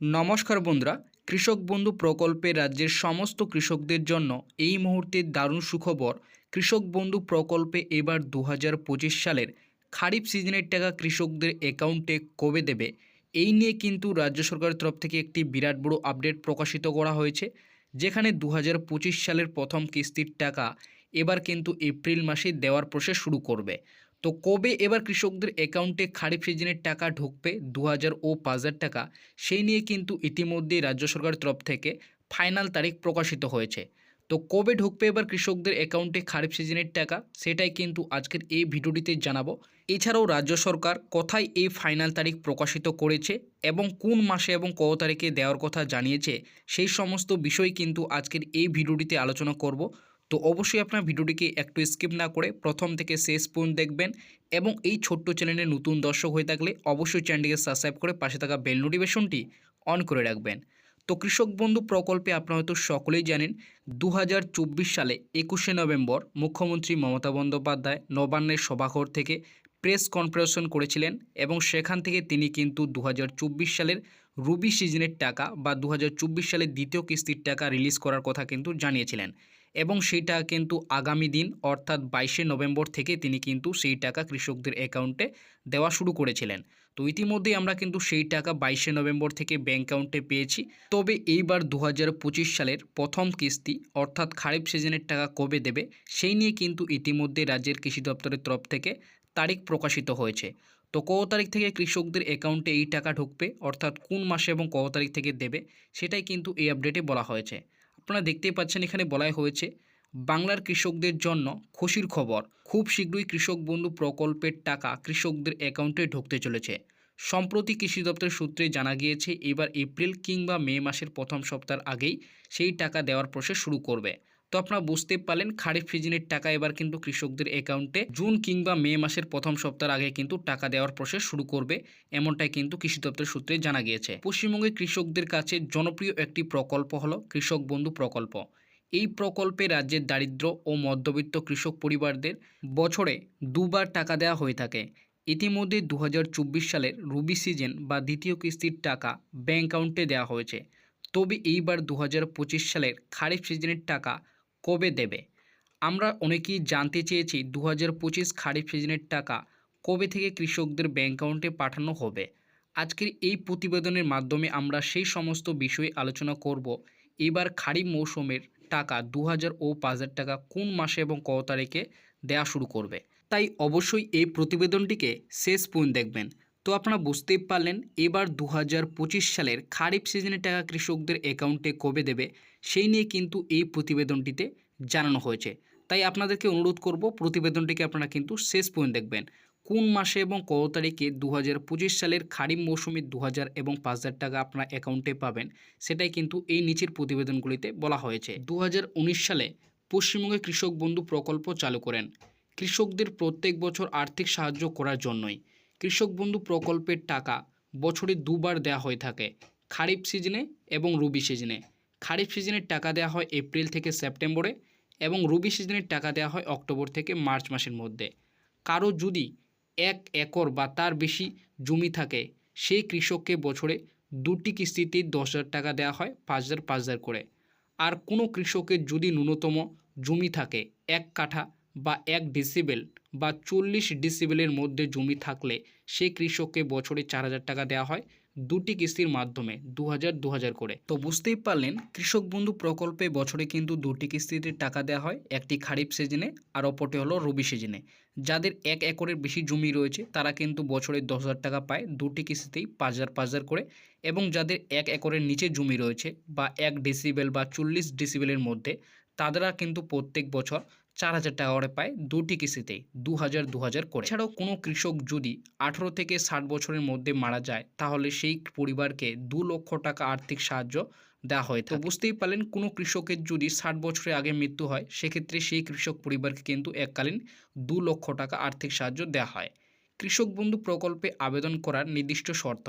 নমস্কার বন্ধুরা, কৃষক বন্ধু প্রকল্পে রাজ্যের সমস্ত কৃষকদের জন্য এই মুহূর্তে দারুণ সুখবর। কৃষক বন্ধু প্রকল্পে এবার দু হাজার পঁচিশ সালের খারিফ সিজনের টাকা কৃষকদের অ্যাকাউন্টে কবে দেবে? এই নিয়ে কিন্তু রাজ্য সরকারের তরফ থেকে একটি বিরাট বড় আপডেট প্রকাশিত করা হয়েছে, যেখানে দু হাজার পঁচিশ সালের প্রথম কিস্তির টাকা এবার কিন্তু এপ্রিল মাসে দেওয়ার প্রসেস শুরু করবে। তো কবে এবার কৃষকদের অ্যাকাউন্টে খারিফ সিজনের টাকা ঢুকবে? দু হাজার ও পাঁচ হাজার টাকা। সেই নিয়ে কিন্তু ইতিমধ্যেই রাজ্য সরকারের তরফ থেকে ফাইনাল তারিখ প্রকাশিত হয়েছে। তো কবে ঢুকবে এবার কৃষকদের অ্যাকাউন্টে খারিফ সিজনের টাকা? সেটাই কিন্তু আজকের এই ভিডিওটিতে জানাব। এছাড়াও রাজ্য সরকার কোথায় এই ফাইনাল তারিখ প্রকাশিত করেছে এবং কোন মাসে এবং কত তারিখে দেওয়ার কথা জানিয়েছে, সেই সমস্ত বিষয় কিন্তু আজকের এই ভিডিওটিতে আলোচনা করব। তো অবশ্যই আপনার ভিডিওটিকে একটু স্কিপ না করে প্রথম থেকে শেষ পর্যন্ত দেখবেন এবং এই ছোট্ট চ্যানেলে নতুন দর্শক হয়ে থাকলে অবশ্যই চ্যানেলটিকে সাবস্ক্রাইব করে পাশে থাকা বেল নোটিফিকেশনটি অন করে রাখবেন। তো কৃষক বন্ধু প্রকল্পে আপনারা হয়তো সকলেই জানেন দু হাজার চব্বিশ সালে একুশে নভেম্বর মুখ্যমন্ত্রী মমতা বন্দ্যোপাধ্যায় নবান্নের সভাঘর থেকে প্রেস কনফারেন্স করেছিলেন এবং সেখান থেকে তিনি কিন্তু দু হাজার চব্বিশ সালের রুবি সিজনের টাকা বা দু সালের দ্বিতীয় কিস্তির টাকা রিলিজ করার কথা কিন্তু জানিয়েছিলেন এবং সেইটা কিন্তু আগামী দিন, অর্থাৎ বাইশে নভেম্বর থেকে তিনি কিন্তু সেই টাকা কৃষকদের অ্যাকাউন্টে দেওয়া শুরু করেছিলেন। তো ইতিমধ্যেই আমরা কিন্তু সেই টাকা বাইশে নভেম্বর থেকে ব্যাঙ্ক অ্যাকাউন্টে পেয়েছি। তবে এইবার দু হাজার পঁচিশ সালের প্রথম কিস্তি, অর্থাৎ খারিফ সিজনের টাকা কবে দেবে, সেই নিয়ে কিন্তু ইতিমধ্যে রাজ্যের কৃষি দপ্তরের তরফ থেকে তারিখ প্রকাশিত হয়েছে। তো কত তারিখ থেকে কৃষকদের অ্যাকাউন্টে এই টাকা ঢুকবে? অর্থাৎ কোন মাসে এবং কত তারিখ থেকে দেবে? সেটাই কিন্তু এই আপডেটে বলা হয়েছে। আপনারা দেখতেই পাচ্ছেন এখানে বলাই হয়েছে, বাংলার কৃষকদের জন্য খুশির খবর। খুব শীঘ্রই কৃষক বন্ধু প্রকল্পের টাকা কৃষকদের অ্যাকাউন্টে ঢুকতে চলেছে। সম্প্রতি কৃষি দপ্তর সূত্রে জানা গিয়েছে, এবার এপ্রিল কিংবা মে মাসের প্রথম সপ্তাহ আগেই সেই টাকা দেওয়ার প্রসেস শুরু করবে। তো আপনারা বুঝতে পারলেন, খারিফ সিজনের টাকা এবার কিন্তু কৃষকদের অ্যাকাউন্টে জুন কিংবা মে মাসের প্রথম সপ্তাহের আগে কিন্তু টাকা দেওয়ার প্রসেস শুরু করবে, এমনটাই কিন্তু কৃষি দপ্তর সূত্রে জানা গিয়েছে। পশ্চিমবঙ্গের কৃষকদের কাছে জনপ্রিয় একটি প্রকল্প হলো কৃষক বন্ধু প্রকল্প। এই প্রকল্পে রাজ্যের দারিদ্র ও মধ্যবিত্ত কৃষক পরিবারদের বছরে দুবার টাকা দেওয়া হয়ে থাকে। ইতিমধ্যে দু হাজার চব্বিশ সালের রুবি সিজন বা দ্বিতীয় কিস্তির টাকা ব্যাঙ্ক অ্যাকাউন্টে দেওয়া হয়েছে। তবে এইবার দু হাজার পঁচিশ সালের খারিফ সিজনের টাকা কবে দেবে? আমরা অনেকেই জানতে চেয়েছি দু হাজার পঁচিশ খারিফ সিজনের টাকা কবে থেকে কৃষকদের ব্যাঙ্ক অ্যাকাউন্টে পাঠানো হবে। আজকের এই প্রতিবেদনের মাধ্যমে আমরা সেই সমস্ত বিষয়ে আলোচনা করব। এবার খারিফ মৌসুমের টাকা দু হাজার ও পাঁচ হাজার টাকা কোন মাসে এবং কত তারিখে দেওয়া শুরু করবে? তাই অবশ্যই এই প্রতিবেদনটিকে শেষ পর্যন্ত দেখবেন। তো আপনারা বুঝতেই পারলেন, এবার দু হাজার পঁচিশ সালের খারিফ সিজনের টাকা কৃষকদের অ্যাকাউন্টে কবে দেবে, সেই নিয়ে কিন্তু এই প্রতিবেদনটিতে জানানো হয়েছে। তাই আপনাদেরকে অনুরোধ করব, প্রতিবেদনটিকে আপনারা কিন্তু শেষ পর্যন্ত দেখবেন। কোন মাসে এবং কত তারিখে দু হাজার পঁচিশ সালের খারিফ মৌসুমে দু হাজার এবং পাঁচ হাজার টাকা আপনারা অ্যাকাউন্টে পাবেন, সেটাই কিন্তু এই নিচের প্রতিবেদনগুলিতে বলা হয়েছে। দু হাজার উনিশ সালে পশ্চিমবঙ্গে কৃষক বন্ধু প্রকল্প চালু করেন। কৃষকদের প্রত্যেক বছর আর্থিক সাহায্য করার জন্যই। কৃষক বন্ধু প্রকল্পের টাকা বছরে দুবার দেওয়া হয়ে থাকে, খারিফ সিজনে এবং রবি সিজনে। খারিফ সিজনের টাকা দেওয়া হয় এপ্রিল থেকে সেপ্টেম্বরে এবং রবি সিজনের টাকা দেওয়া হয় অক্টোবর থেকে মার্চ মাসের মধ্যে। কারও যদি এক একর বা তার বেশি জমি থাকে সেই কৃষককে বছরে দুটি কিস্তিতে দশ হাজার টাকা দেওয়া হয়, পাঁচ হাজার পাঁচ হাজার করে। আর কোনো কৃষকের যদি ন্যূনতম জমি থাকে, এক কাঠা বা এক ডিসিবেল বা চল্লিশ ডিসিবেলের মধ্যে জমি থাকলে সেই কৃষককে বছরে চার হাজার টাকা দেওয়া হয় দুটি কিস্তির মাধ্যমে দু হাজার দু হাজার করে। তো বুঝতেই পারলেন, কৃষক বন্ধু প্রকল্পে বছরে কিন্তু দুটি কিস্তিতে টাকা দেওয়া হয়, একটি খারিফ সিজনে আর অপরটি হলো রবি সিজনে। যাদের এক একরের বেশি জমি রয়েছে, তারা কিন্তু বছরে দশ হাজার টাকা পায়, দুটি কিস্তিতেই পাঁচ হাজার পাঁচ হাজার করে। এবং যাদের এক একরের নিচে জমি রয়েছে বা এক ডিসিবেল বা চল্লিশ ডিসিবেলের মধ্যে তারা কিন্তু প্রত্যেক বছর চার হাজার টাকা করে পায় দুটি কিস্তিতেই দু হাজার দু হাজার করে। এছাড়াও কোনো কৃষক যদি আঠেরো থেকে ষাট বছরের মধ্যে মারা যায় তাহলে সেই পরিবারকে দু লক্ষ টাকা আর্থিক সাহায্য দেওয়া হয়। তো বুঝতেই পারলেন কোনো কৃষকের যদি ষাট বছরের আগে মৃত্যু হয় সেক্ষেত্রে সেই কৃষক পরিবারকে কিন্তু এককালীন দু লক্ষ টাকা আর্থিক সাহায্য দেওয়া হয়। কৃষক বন্ধু প্রকল্পে আবেদন করার নির্দিষ্ট শর্ত।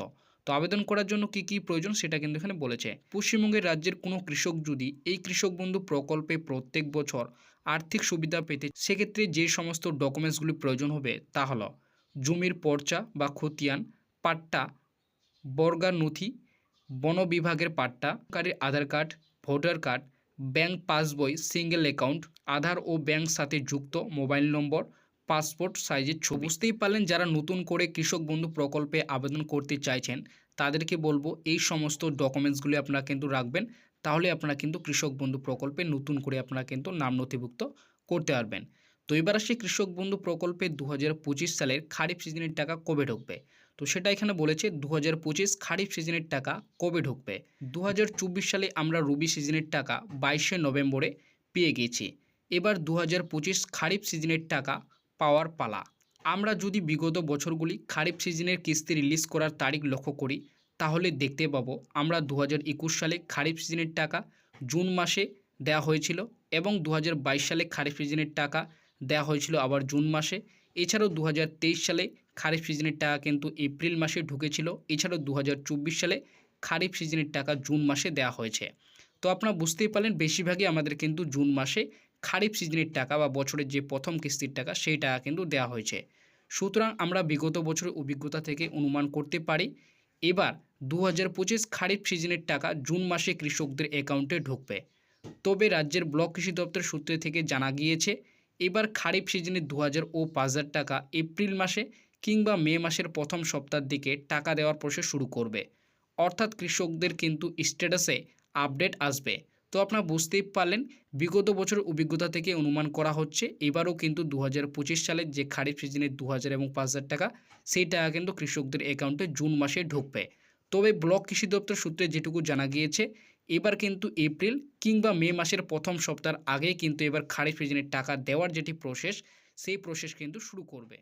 তো আবেদন করার জন্য কি কি প্রয়োজন সেটা কিন্তু এখানে বলেছে। পশ্চিমবঙ্গের রাজ্যের কোনো কৃষক যদি এই কৃষক বন্ধু প্রকল্পে প্রত্যেক বছর আর্থিক সুবিধা পেতে সেক্ষেত্রে যে সমস্ত ডকুমেন্টসগুলি প্রয়োজন হবে তা হলো জমির পর্চা বা খতিয়ান, পাট্টা বর্গার নথি বন বিভাগের পাট্টা কারীর Aadhaar card, voter card, bank passbook, single account, Aadhaar ও ব্যাংক সাথে যুক্ত মোবাইল নম্বর, পাসপোর্ট সাইজের ছবি। বুঝতেই পারলেন যারা নতুন করে কৃষক বন্ধু প্রকল্পে আবেদন করতে চাইছেন, তাদেরকে বলব এই সমস্ত ডকুমেন্টসগুলি আপনারা কিন্তু রাখবেন। তাহলে আপনারা কিন্তু কৃষক বন্ধু প্রকল্পে নতুন করে আপনারা কিন্তু নাম নথিভুক্ত করতে পারবেন। তো এবার আসি কৃষক বন্ধু প্রকল্পে দু হাজার পঁচিশ সালের খারিফ সিজনের টাকা কবে ঢুকবে? তো সেটা এখানে বলেছে দু হাজার পঁচিশ খারিফ সিজনের টাকা কবে ঢুকবে? দু হাজার চব্বিশ সালে আমরা রবি সিজনের টাকা বাইশে নভেম্বরে পেয়ে গেছি। এবার দু হাজার পঁচিশ খারিফ সিজনের টাকা পাওয়ার পালা। আমরা যদি বিগত বছরগুলি খারিফ সিজনের কিস্তি রিলিজ করার তারিখ লক্ষ্য করি তাহলে দেখতে পাবো আমরা দু হাজার একুশ সালে খারিফ সিজনের টাকা জুন মাসে দেওয়া হয়েছিল এবং দু হাজার বাইশ সালে খারিফ সিজনের টাকা দেওয়া হয়েছিল আবার জুন মাসে। এছাড়াও দু হাজার তেইশ সালে খারিফ সিজনের টাকা কিন্তু এপ্রিল মাসে ঢুকেছিল। এছাড়াও দু হাজার চব্বিশ সালে খারিফ সিজনের টাকা জুন মাসে দেওয়া হয়েছে। তো আপনারা বুঝতেই পারলেন, বেশিরভাগই আমাদের কিন্তু জুন মাসে খারিফ সিজনের টাকা বা বছরের যে প্রথম কিস্তির টাকা, সেই টাকা কিন্তু দেওয়া হয়েছে। সুতরাং আমরা বিগত বছরের অভিজ্ঞতা থেকে অনুমান করতে পারি। এবার দু হাজার পঁচিশ খারিফ সিজনের টাকা জুন মাসে কৃষকদের অ্যাকাউন্টে ঢুকবে। তবে রাজ্যের ব্লক কৃষি দপ্তর সূত্রে থেকে জানা গিয়েছে, এবার খারিফ সিজনে দু হাজার ও পাঁচ হাজার টাকা এপ্রিল মাসে কিংবা মে মাসের প্রথম সপ্তাহের দিকে টাকা দেওয়ার প্রসেস শুরু করবে। অর্থাৎ কৃষকদের কিন্তু স্ট্যাটাসে আপডেট আসবে। তো আপনারা বুঝতেই পারলেন, বিগত বছর অভিজ্ঞতা থেকে অনুমান করা হচ্ছে, এবারও কিন্তু দু হাজার পঁচিশ সালের যে খারিফ সিজনে দু হাজার এবং পাঁচ হাজার টাকা, সেই টাকা কিন্তু কৃষকদের অ্যাকাউন্টে জুন মাসে ঢুকবে। তবে ব্লক কৃষি দপ্তর সূত্রে যেটুকু জানা গিয়েছে, এবার কিন্তু এপ্রিল কিংবা মে মাসের প্রথম সপ্তাহের আগে কিন্তু এবার খারিফ সিজনের টাকা দেওয়ার যেটি প্রসেস, সেই প্রসেস কিন্তু শুরু করবে।